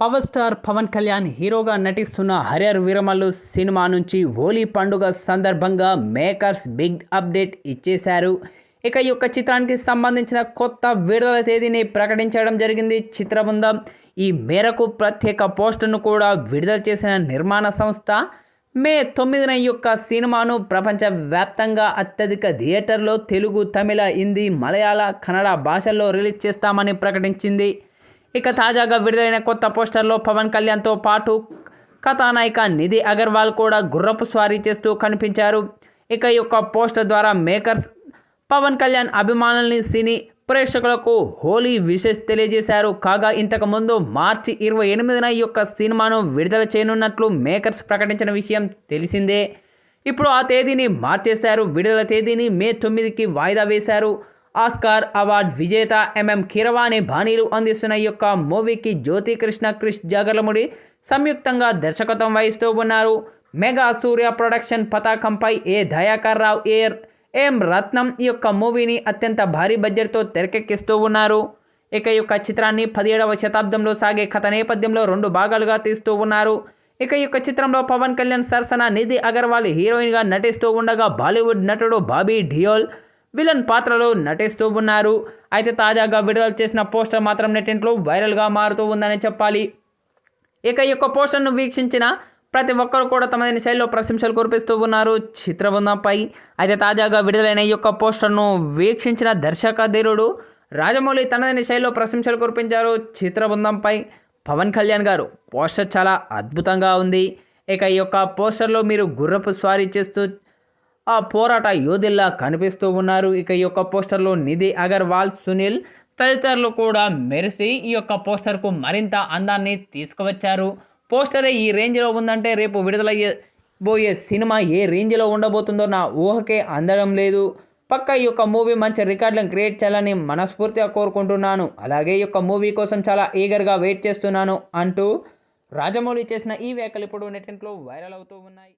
Power star Pawan Kalyan హీరోగా నటిస్తున్న Harrier Veeramallu cinema నుంచి హోలీ పండుగ సందర్భంగా మేకర్స్ బిగ్ అప్డేట్ ఇచ్చేశారు. ఇక ఈ యొక్క చిత్రానికి సంబంధించిన కొత్త విడుదల తేదీని ప్రకటించడం జరిగింది చిత్రబృందం. ఈ మేరకు ప్రత్యేక పోస్టును కూడా విడుదల చేసిన నిర్మాణ సంస్థ మే తొమ్మిదిన ఈ యొక్క సినిమాను ప్రపంచవ్యాప్తంగా అత్యధిక థియేటర్లో తెలుగు తమిళ హిందీ మలయాళ కన్నడ భాషల్లో రిలీజ్ చేస్తామని ప్రకటించింది. ఇక తాజాగా విడుదలైన కొత్త పోస్టర్లో పవన్ కళ్యాణ్తో పాటు కథానాయిక నిధి అగర్వాల్ కూడా గుర్రపు స్వారీ చేస్తూ కనిపించారు. ఇక ఈ యొక్క పోస్టర్ ద్వారా మేకర్స్ పవన్ కళ్యాణ్ అభిమానుల్ని సినీ ప్రేక్షకులకు హోలీ విషెస్ తెలియజేశారు. కాగా ఇంతకుముందు మార్చి ఇరవై ఎనిమిదిన ఈ యొక్క సినిమాను విడుదల చేయనున్నట్లు మేకర్స్ ప్రకటించిన విషయం తెలిసిందే. ఇప్పుడు ఆ తేదీని మార్చేశారు. విడుదల తేదీని మే తొమ్మిదికి వాయిదా వేశారు. ఆస్కార్ అవార్డ్ విజేత ఎంఎం కీరవాణి బాణీలు అందిస్తున్న ఈ యొక్క మూవీకి జ్యోతి కృష్ణ క్రిష్ జగలముడి సంయుక్తంగా దర్శకత్వం వహిస్తూ ఉన్నారు. మెగా సూర్య ప్రొడక్షన్ పతాకంపై ఏ దయాకర్ రావు ఏర్ ఎం రత్నం ఈ యొక్క మూవీని అత్యంత భారీ బడ్జెట్తో తెరకెక్కిస్తూ ఉన్నారు. ఇక ఈ యొక్క చిత్రాన్ని పదిహేడవ శతాబ్దంలో సాగే కథ నేపథ్యంలో రెండు భాగాలుగా తీస్తూ ఉన్నారు. ఇక ఈ యొక్క చిత్రంలో పవన్ కళ్యాణ్ సరసన నిధి అగర్వాల్ హీరోయిన్గా నటిస్తూ ఉండగా బాలీవుడ్ నటుడు బాబీ డియోల్ విలన్ పాత్రలో నటిస్తూ ఉన్నారు. అయితే తాజాగా విడుదల చేసిన పోస్టర్ మాత్రం నెట్టింట్లో వైరల్గా మారుతూ ఉందని చెప్పాలి. ఇక ఈ యొక్క పోస్టర్ను వీక్షించిన ప్రతి ఒక్కరు కూడా తమదైన శైలిలో ప్రశంసలు కురిపిస్తూ ఉన్నారు చిత్రబృందంపై. అయితే తాజాగా విడుదలైన ఈ యొక్క పోస్టర్ను వీక్షించిన దర్శకధీరుడు రాజమౌళి తనదైన శైలిలో ప్రశంసలు కురిపించారు చిత్రబృందంపై. పవన్ కళ్యాణ్ గారు పోస్టర్ చాలా అద్భుతంగా ఉంది. ఇక ఈ యొక్క పోస్టర్లో మీరు గుర్రపు స్వారీ చేస్తూ ఆ పోరాట యోధుల్లా కనిపిస్తూ ఉన్నారు. ఇక ఈ యొక్క పోస్టర్లో నిధి అగర్వాల్ సునీల్ తదితరులు కూడా మెరిసి ఈ యొక్క పోస్టర్కు మరింత అందాన్ని తీసుకువచ్చారు. పోస్టరే ఈ రేంజ్లో ఉందంటే రేపు విడుదలయ్యే బోయే సినిమా ఏ రేంజ్లో ఉండబోతుందో నా ఊహకే అందడం లేదు. పక్క ఈ యొక్క మూవీ మంచి రికార్డులను క్రియేట్ చేయాలని మనస్ఫూర్తిగా కోరుకుంటున్నాను. అలాగే ఈ యొక్క మూవీ కోసం చాలా ఈగర్గా వెయిట్ చేస్తున్నాను అంటూ రాజమౌళి చేసిన ఈ వ్యాఖ్యలు ఇప్పుడు నెటింట్లో వైరల్ అవుతూ ఉన్నాయి.